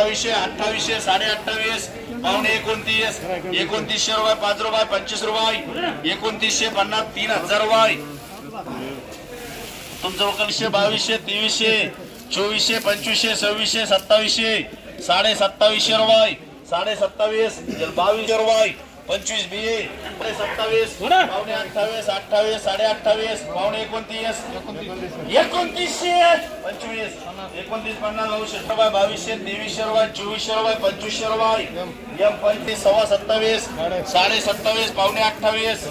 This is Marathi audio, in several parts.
सत्तावीसशे अठ्ठावीसशे साडे अठ्ठावीस पावणे एकोणतीस एकोणतीसशे रुपये पाच रुपये पंचवीस रुपये एकोणतीसशे पन्नास तीन हजार रुपये. तुमचं एकोणीसशे बावीसशे तेवीसशे चोवीसशे पंचवीसशे सव्वीसशे सत्तावीसशे साडे सत्तावीसशे रुपये साडे सत्तावीस बावीसशे रुपये. पंचवीस बी. ए सत्तावीस पावणे अठ्ठावीस अठ्ठावीस साडे अठ्ठावीस पावणे एकोणतीस एकोणतीसशे पंचवीस एकोणतीस पन्नास नऊशे रुपये बावीसशे तेवीसशे रुपये चोवीसशे रुपये पंचवीसशे रुपये एम पंचवीस सव्वा सत्तावीस साडे सत्तावीस पावणे अठ्ठावीस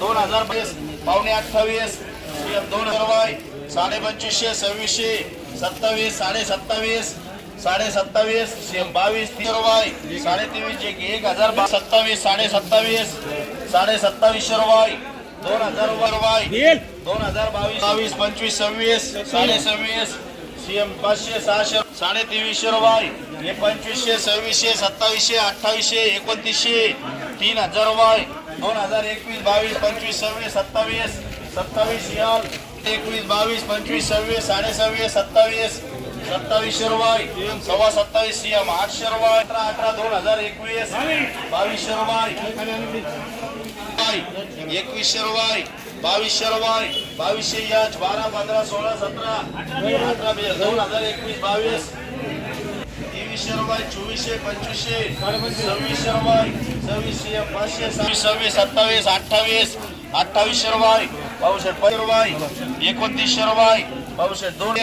दोन हजार बावीस पावणे अठ्ठावीस CM दोन हजार रुपये साडे पंचवीसशे सव्वीसशे सत्तावीस साडे सत्तावीस साडे सत्तावीस बावीस रुपये. साडे तेवीसशे एक हजार सत्तावीस साडे सत्तावीस साडे सत्तावीसशे रुपये. दोन हजार रुपये दोन हजार बावीस बावीस पंचवीस सव्वीस साडे सव्वीस सीएम पाचशे सहाशे साडे तेवीसशे रुपये. हे पंचवीसशे सव्वीसशे सत्तावीसशे अठ्ठावीसशे एकोणतीसशे तीन हजार रुपये. दोन हजार एकवीस बावीस पंचवीस सव्वीस सत्तावीस सत्तावीस एकवीस बावीस पंचवीस सव्वीस साडे सव्वीस सत्तावीस सत्तावीस रुपये सव्वा सत्तावीस सीएम आठशे रुपये अठरा अठरा दोन हजार एकवीस बावीसशे रुपये एकवीसशे रुपये बावीसशे रुपये बावीसशे यच बारा पंधरा सोळा सतरा अठरा दोन हजार एकवीस बावीस. तेवीसशे रुपये चोवीसशे पंचवीसशे सव्वीसशे रुपये सव्वीसशे पाचशे सव्वीस सव्वीस सत्तावीस अठ्ठावीस अठ्ठावीसशे रुपये पाचशे रुपये एकोणतीसशे रुपये दोन.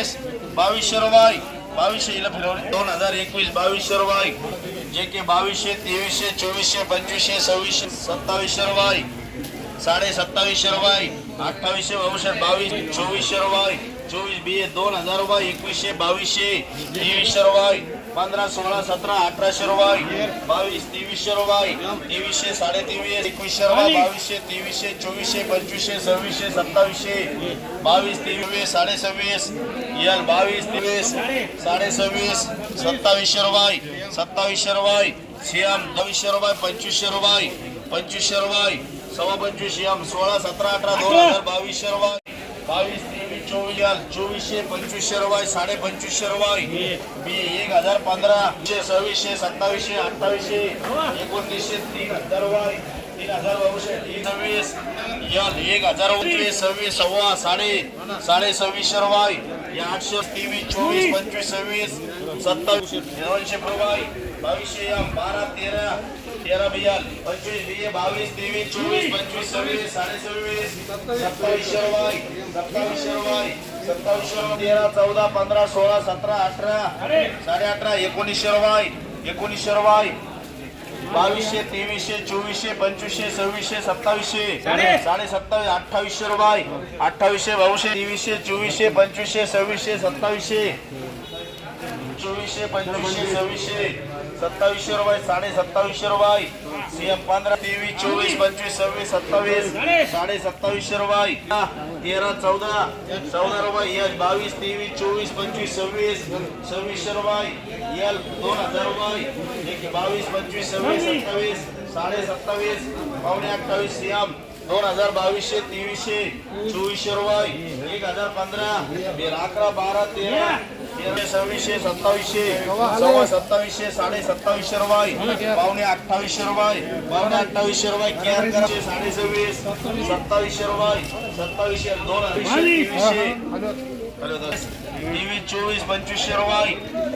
बावीसशे रुपये बावीसशे हिला फिरवले दोन हजार एकवीस बावीसशे रुपये जे के बावीसशे तेवीसशे चोवीसशे पंचवीसशे सव्वीसशे सत्तावीसशे रुपये साडे सत्तावीसशे रुपये अठ्ठावीसशे बावीसशे बावीस चोवीसशे रुपये चोवीस बी ए दोन हजार रुपये एकवीसशे बावीसशे तेवीसशे रुपये पंधरा सोळा सतरा अठराशे रुपये बावीस तेवीसशे रुपये तेवीसशे साडे तेवीस एकवीसशे रुपये बावीसशे तेवीसशे चोवीसशे पंचवीसशे सव्वीसशे सत्तावीसशे बावीस तेवीस साडे सव्वीस यल बावीस तेवीस साडे सव्वीस सत्तावीसशे रुपये सत्तावीसशे रुपये सीएम बावीसशे रुपये पंचवीसशे रुपये पंचवीसशे रुपये सव्वा पंचवीस एम सोळा सतरा अठरा दोन हजार बावीसशे रुपये बावीस तेवीस चोवीस चोवीसशे पंचवीसशे रुपये साडे पंचवीसशे रुपये बी एक हजार पंधरा सव्वीसशे सत्तावीसशे अठ्ठावीसशे एकोणतीसशे तीन हजार रुपये तीन हजार बावीसशे तीन सव्वीस एक हजार पंचवीस सव्वीस सव्वा साडे साडे सव्वीसशे रुपये या आठशे तेवीस चोवीस पंचवीस सव्वीस सत्तावीस दोनशे रुपये बावीसशे बारा तेरा तेरा बियाल पंचवीस बी बावीस तेवीस चोवीस पंचवीस सव्वीस साडे सव्वीस सत्तावीस रुपये सत्तावीस रुपये सत्तावीसशे तेरा चौदा पंधरा सोळा सतरा अठरा साडे अठरा एकोणीसशे रुपये एकोणीसशे रुपये बावीसशे तेवीसशे चोवीसशे पंचवीसशे सव्वीसशे सत्तावीसशे साडे सत्तावीस अठ्ठावीसशे रुपये अठ्ठावीसशे बावीसशे तेवीसशे चोवीसशे पंचवीसशे सव्वीसशे सत्तावीसशे चोवीसशे पंचवीसशे सव्वीसशे सत्तावीसशे रुपये साडे सत्तावीसशे रुपये. सीएम पंधरा तेवीस चोवीस पंचवीस सव्वीस सत्तावीस साडे सत्तावीसशे रुपये. तेरा चौदा चौदा रुपये एल बावीस तेवीस चोवीस पंचवीस सव्वीस सव्वीसशे रुपये. एल दोन हजार रुपये. एक बावीस पंचवीस सव्वीस सत्तावीस साडे सत्तावीस पावणे अठ्ठावीस सीएम दोन हजार बावीसशे तेवीसशे चोवीसशे रुपये. एक हजार पंधरा अकरा बारा तेरा सव्वीसशे सत्तावीसशे सव्वा सत्तावीसशे साडे सत्तावीसशे रुपये पावणे अठ्ठावीसशे रुपये पावणे अठ्ठावीसशे रुपये केअर करायचे साडे सव्वीस सत्तावीसशे रुपये सत्तावीसशे दोन हजार तेवीसशे हॅलो दास. तेवीस चोवीस पंचवीसशे रुपये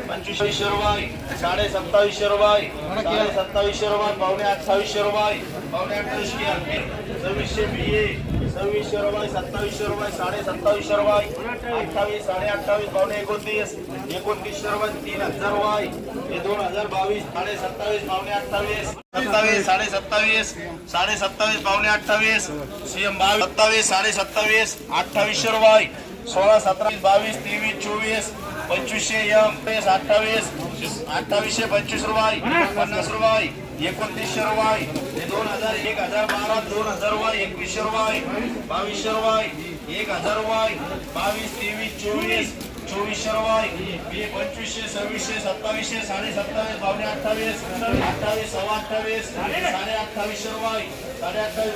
पंचवीसशे रुपये साडे सत्तावीसशे रुपये साडे सत्तावीसशे रुपये पावणे अठ्ठावीसशे रुपये पावणे अठ्ठावीसशे सव्वीसशे रुपये सत्तावीसशे रुपये साडे सत्तावीसशे रुपये अठ्ठावीस साडे अठ्ठावीस पावणे एकोणतीस एकोणतीसशे रुपये तीन हजार रुपये हे दोन हजार बावीस साडे सत्तावीस पावणे अठ्ठावीस सत्तावीस साडे सत्तावीस साडे सत्तावीस पावणे अठ्ठावीस सीएम बावीस सत्तावीस साडे सत्तावीस अठ्ठावीसशे रुपये सोळा सतरा बावीस तेवीस चोवीस पंचवीसशे एम अठ्ठावीस अठ्ठावीसशे पंचवीस रुपये पन्नास रुपये एकोणतीस शर्वाय दोन हजार एक हजार बारा दोन हजार वाय एकवीस शर्वाय बावीस शर्वाय एक हजार वाय बावीस तेवीस चोवीस चोवीस शर्वाय पंचवीसशे सव्वीसशे सत्तावीसशे साडे सत्तावीस पावणे अठ्ठावीस अठ्ठावीस सव्वा अठ्ठावीस साडे अठ्ठावीस शर्वाय साडे अठ्ठावीस